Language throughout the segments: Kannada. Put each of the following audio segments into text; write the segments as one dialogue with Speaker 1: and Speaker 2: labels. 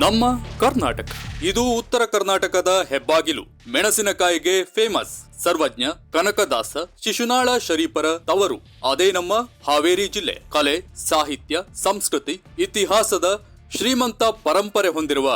Speaker 1: ನಮ್ಮ ಕರ್ನಾಟಕ. ಇದು ಉತ್ತರ ಕರ್ನಾಟಕದ ಹೆಬ್ಬಾಗಿಲು. ಮೆಣಸಿನಕಾಯಿಗೆ ಫೇಮಸ್. ಸರ್ವಜ್ಞ ಕನಕದಾಸ ಶಿಶುನಾಳ ಶರೀಫರ ತವರು. ಅದೇ ನಮ್ಮ ಹಾವೇರಿ ಜಿಲ್ಲೆ. ಕಲೆ, ಸಾಹಿತ್ಯ, ಸಂಸ್ಕೃತಿ, ಇತಿಹಾಸದ ಶ್ರೀಮಂತ ಪರಂಪರೆ ಹೊಂದಿರುವ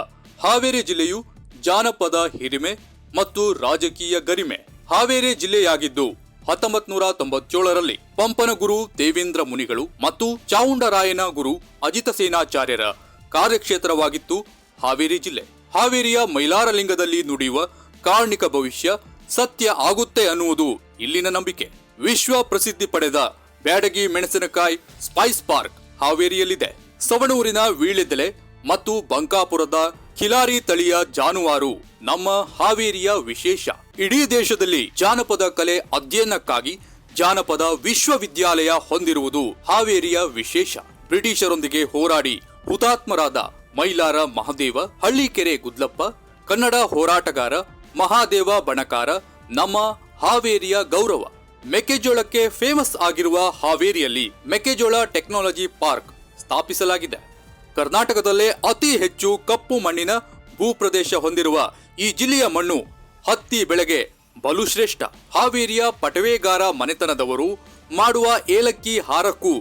Speaker 1: ಹಾವೇರಿ ಜಿಲ್ಲೆಯು ಜಾನಪದ ಹಿರಿಮೆ ಮತ್ತು ರಾಜಕೀಯ ಗರಿಮೆ. ಹಾವೇರಿ ಜಿಲ್ಲೆಯಾಗಿದ್ದು ಹತ್ತೊಂಬತ್ ನೂರ ತೊಂಬತ್ತೇಳರಲ್ಲಿ ಪಂಪನ ಗುರು ದೇವೇಂದ್ರ ಮುನಿಗಳು ಮತ್ತು ಚಾವುಂಡರಾಯನ ಗುರು ಅಜಿತ ಸೇನಾಚಾರ್ಯರ ಕಾರ್ಯಕ್ಷೇತ್ರವಾಗಿತ್ತು ಹಾವೇರಿ ಜಿಲ್ಲೆ. ಹಾವೇರಿಯ ಮೈಲಾರಲಿಂಗದಲ್ಲಿ ನುಡಿಯುವ ಕಾರ್ಣಿಕ ಭವಿಷ್ಯ ಸತ್ಯ ಆಗುತ್ತೆ ಅನ್ನುವುದು ಇಲ್ಲಿನ ನಂಬಿಕೆ. ವಿಶ್ವ ಪ್ರಸಿದ್ಧಿ ಪಡೆದ ಬ್ಯಾಡಗಿ ಮೆಣಸಿನಕಾಯಿ ಸ್ಪೈಸ್ ಪಾರ್ಕ್ ಹಾವೇರಿಯಲ್ಲಿದೆ. ಸವಣೂರಿನ ವೀಳೆದೆಲೆ ಮತ್ತು ಬಂಕಾಪುರದ ಖಿಲಾರಿ ತಳಿಯ ಜಾನುವಾರು ನಮ್ಮ ಹಾವೇರಿಯ ವಿಶೇಷ. ಇಡೀ ದೇಶದಲ್ಲಿ ಜಾನಪದ ಕಲೆ ಅಧ್ಯಯನಕ್ಕಾಗಿ ಜಾನಪದ ವಿಶ್ವವಿದ್ಯಾಲಯ ಹೊಂದಿರುವುದು ಹಾವೇರಿಯ ವಿಶೇಷ. ಬ್ರಿಟಿಷರೊಂದಿಗೆ ಹೋರಾಡಿ ಹುತಾತ್ಮರಾದ ಮೈಲಾರ ಮಹದೇವ, ಹಳ್ಳಿಕೆರೆ ಗುದ್ಲಪ್ಪ ಕನ್ನಡ ಹೋರಾಟಗಾರ ಮಹಾದೇವ ಬಣಕಾರ, ನಮ್ಮ ಹಾವೇರಿಯ ಗೌರವ. ಮೆಕ್ಕೆಜೋಳಕ್ಕೆ ಫೇಮಸ್ ಆಗಿರುವ ಹಾವೇರಿಯಲ್ಲಿ ಮೆಕ್ಕೆಜೋಳ ಟೆಕ್ನಾಲಜಿ ಪಾರ್ಕ್ ಸ್ಥಾಪಿಸಲಾಗಿದೆ. ಕರ್ನಾಟಕದಲ್ಲೇ ಅತಿ ಹೆಚ್ಚು ಕಪ್ಪು ಮಣ್ಣಿನ ಭೂಪ್ರದೇಶ ಹೊಂದಿರುವ ಈ ಜಿಲ್ಲೆಯ ಮಣ್ಣು ಹತ್ತಿ ಬೆಳೆಗೆ ಬಲು ಶ್ರೇಷ್ಠ ಹಾವೇರಿಯ ಪಟವೇಗಾರ ಮನೆತನದವರು ಮಾಡುವ ಏಲಕ್ಕಿ ಹಾರಕ್ಕೂ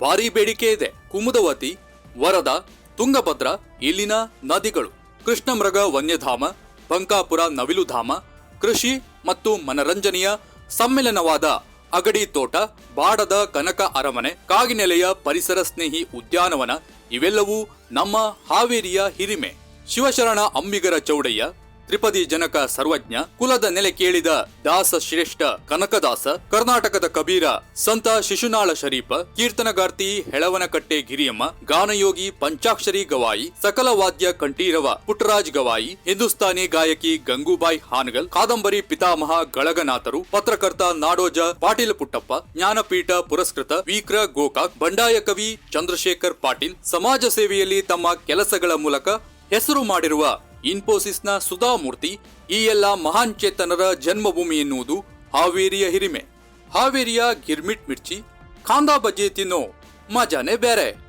Speaker 1: ಭಾರಿ ಬೇಡಿಕೆ ಇದೆ. ಕುಮುದವತಿ ವರದ, ತುಂಗಭದ್ರ, ಇಲ್ಲಿನ ನದಿಗಳು, ಕೃಷ್ಣಮೃಗ, ವನ್ಯಧಾಮ, ಬಂಕಾಪುರ, ನವಿಲುಧಾಮ, ಕೃಷಿ ಮತ್ತು ಮನರಂಜನೆಯ ಸಮ್ಮಿಲನವಾದ ಅಗಡಿ ತೋಟ, ಬಾಡದ ಕನಕ ಅರಮನೆ, ಕಾಗಿನೆಲೆಯ ಪರಿಸರ ಸ್ನೇಹಿ ಉದ್ಯಾನವನ, ಇವೆಲ್ಲವೂ ನಮ್ಮ ಹಾವೇರಿಯ ಹಿರಿಮೆ. ಶಿವಶರಣ ಅಂಬಿಗರ ಚೌಡಯ್ಯ ತ್ರಿಪದಿ ಜನಕ ಸರ್ವಜ್ಞ, ಕುಲದ ನೆಲೆ ಕೇಳಿದ ದಾಸ ಶ್ರೇಷ್ಠ ಕನಕದಾಸ, ಕರ್ನಾಟಕದ ಕಬೀರ ಸಂತ ಶಿಶುನಾಳ ಶರೀಫ ಕೀರ್ತನಗಾರ್ತಿ ಹೆಳವನಕಟ್ಟೆ ಗಿರಿಯಮ್ಮ, ಗಾನಯೋಗಿ ಪಂಚಾಕ್ಷರಿ ಗವಾಯಿ, ಸಕಲ ವಾದ್ಯ ಕಂಠೀರವ ಪುಟ್ಟರಾಜ್ ಗವಾಯಿ, ಹಿಂದೂಸ್ತಾನಿ ಗಾಯಕಿ ಗಂಗೂಬಾಯಿ ಹಾನಗಲ್, ಕಾದಂಬರಿ ಪಿತಾಮಹ ಗಳಗನಾಥರು, ಪತ್ರಕರ್ತ ನಾಡೋಜ ಪಾಟೀಲ ಪುಟ್ಟಪ್ಪ, ಜ್ಞಾನಪೀಠ ಪುರಸ್ಕೃತ ವಿಕ್ರ ಗೋಕಾಕ್, ಬಂಡಾಯ ಕವಿ ಚಂದ್ರಶೇಖರ್ ಪಾಟೀಲ್, ಸಮಾಜ ಸೇವೆಯಲ್ಲಿ ತಮ್ಮ ಕೆಲಸಗಳ ಮೂಲಕ ಹೆಸರು ಮಾಡಿರುವ ಇನ್ಫೋಸಿಸ್ನ ಸುಧಾಮೂರ್ತಿ ಈ ಎಲ್ಲ ಮಹಾನ್ ಚೇತನರ ಜನ್ಮಭೂಮಿ ಎನ್ನುವುದು ಹಾವೇರಿಯ ಹಿರಿಮೆ. ಹಾವೇರಿಯ ಗಿರ್ಮಿಟ್ ಮಿರ್ಚಿ ಖಾಂದಾ ಬಜ್ಜಿ ತಿನ್ನೋ ಮಜಾನೇ ಬೇರೆ.